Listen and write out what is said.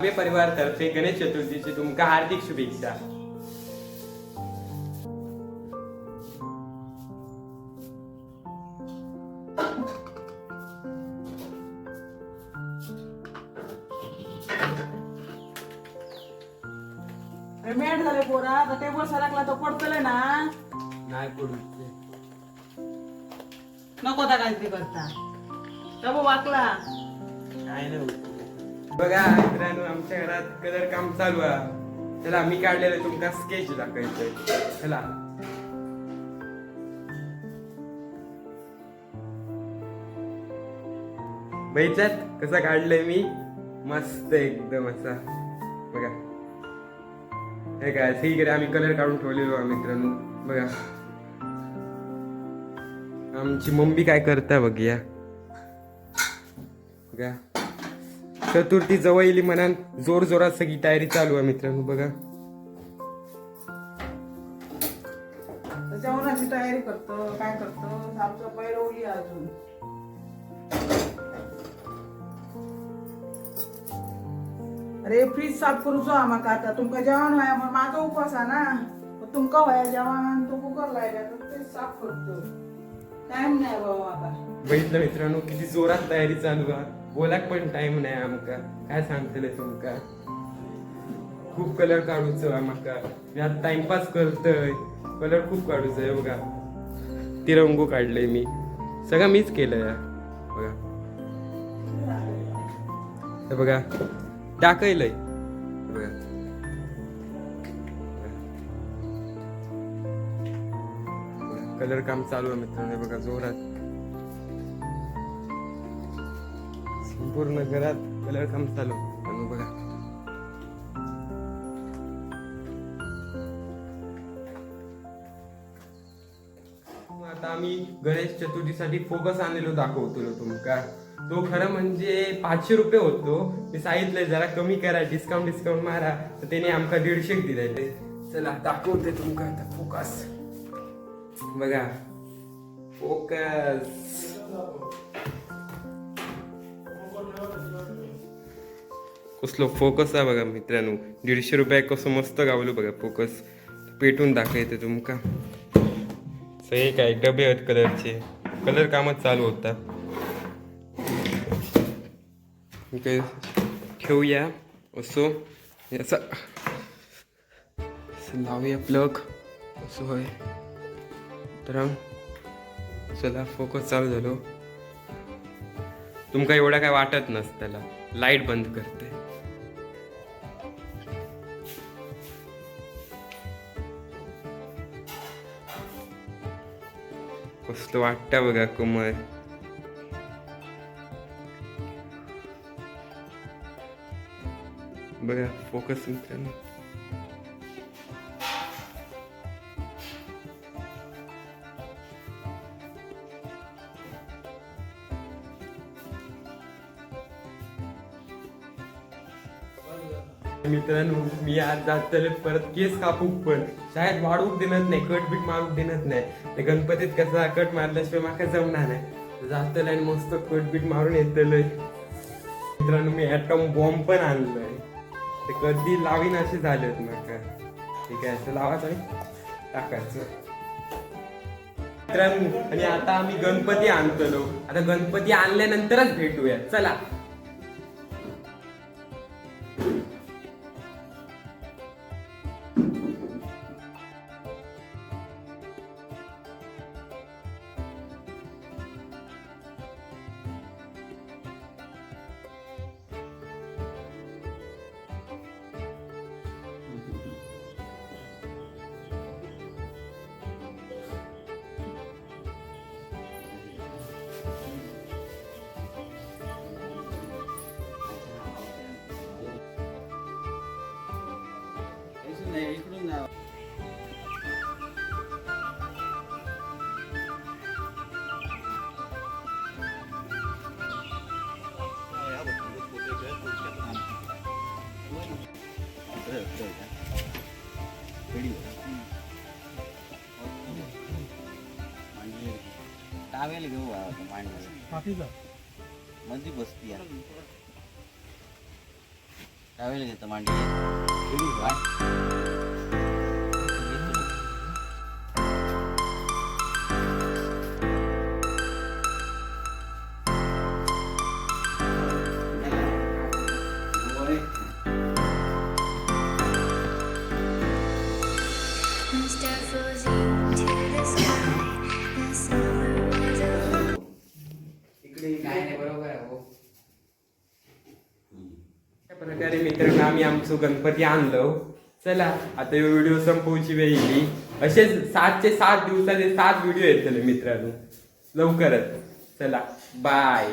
परिवार तर्फे गणेश चतुर्थीची तुमका हार्दिक शुभेच्छा. मॅट झाले पोरा. तर टेबल सरकला तर पडतले ना. नाही पडू नको त्या काहीतरी करता. टबो वाकला. काय नाही. बघा मित्रांनो आमच्या घरात कलर काम चालू आहे. चला मी काढलेलं तुमका स्केच दाखवायचंय चला. बघितल्यात कसं काढलंय मी? मस्त एकदम असा. बघा. हे काय सगळीकडे आम्ही कलर काढून ठेवलेलो मित्रांनो. बघा. आमची मम्मी काय करता बघूया बघा. चतुर्थी जवळ येईल म्हणान. जोर जोरात सगळी तयारी चालू आहे मित्रांनो बघा. जेवणाची तयारी करतो काय करतो? साफसफाई रवली अजून. अरे फ्रीज साफ करूचो आम्हाला आता. तुमका जेवण व्हाया मग माझा उपवास आहे ना. तुमका व्हाया जेवण तू कुकर लायला साफ करतो. टाइम नाही बाबा आता. बघितलं मित्रांनो किती जोरात तयारी चालू आहे. बोलाक पण टाइम नाही आमका. काय सांगतले तुमका? खूप कलर काढूचो आमका. मी आता टाइमपास करतोय. कलर खूप काढूचो आहे बघा. तिरंगू काढले मी. सगळं मीच केलंय. बघा. हे बघा. टाकलंय बघा. कलर काम चालू आहे मित्रांनो. हे बघा जोरात. संपूर्ण घरात कलर काम चालू. मित्रांनो बघा. आता आम्ही गणेश चतुर्थीसाठी फोकस आणलेलो दाखवतो तुमका तो खरं म्हणजे पाचशे रुपये होतो. मी सांगितलंय जरा कमी करा डिस्काउंट डिस्काउंट मारा. तर त्याने आमका दीडशे दिले चला दाखवते तुमका आता फोकस. बघा. फोकस. कसलो फोकस आहे बघा मित्रांनो. दीडशे रुपया कसं मस्त गावलो बघा फोकस पेटून दाखयते तुमका. सगळे काय डबे आहेत कलरचे कलर कामच चालू होता. ठेवूया. असो याचा असं लावूया प्लग असं होय. तर चला फोकस चालू झालो. तुमका एवढं काय वाटत नसतं त्याला. लाइट बंद करते. कसलं वाटतं बघा कुमार बघा फोकस मित्रांनो मित्रांनो मी आज जातले परत केस कापूक पण. शाळेत वाढूक देणार नाही कट बीट मारूक देणार नाही. ते गणपतीत कसा कट मारल्याशिवाय माका जमणार नाही. जातलं आणि मस्त कट बीट मारून येतलंय मित्रांनो मी ॲटम बॉम्ब पण आणलोय. ते कधी लावीन असे झालेत माका. ठीक आहे असं लावायचं आणि टाकायचं. मित्रांनो आणि आता आम्ही गणपती आणतलो. आता गणपती आणल्यानंतरच भेटूया. चला. टावेल घेऊ मांडण्यासाठी मध्ये बसती टावेल घेतो मांडी प्रकारे मित्रांनो आम्ही आमचं गणपती आणलो हो. चला आता हे व्हिडिओ संपवची वेळ येईल असेच सातचे सात दिवसाचे सात व्हिडिओ येतले मित्रांनो. लवकरच. चला बाय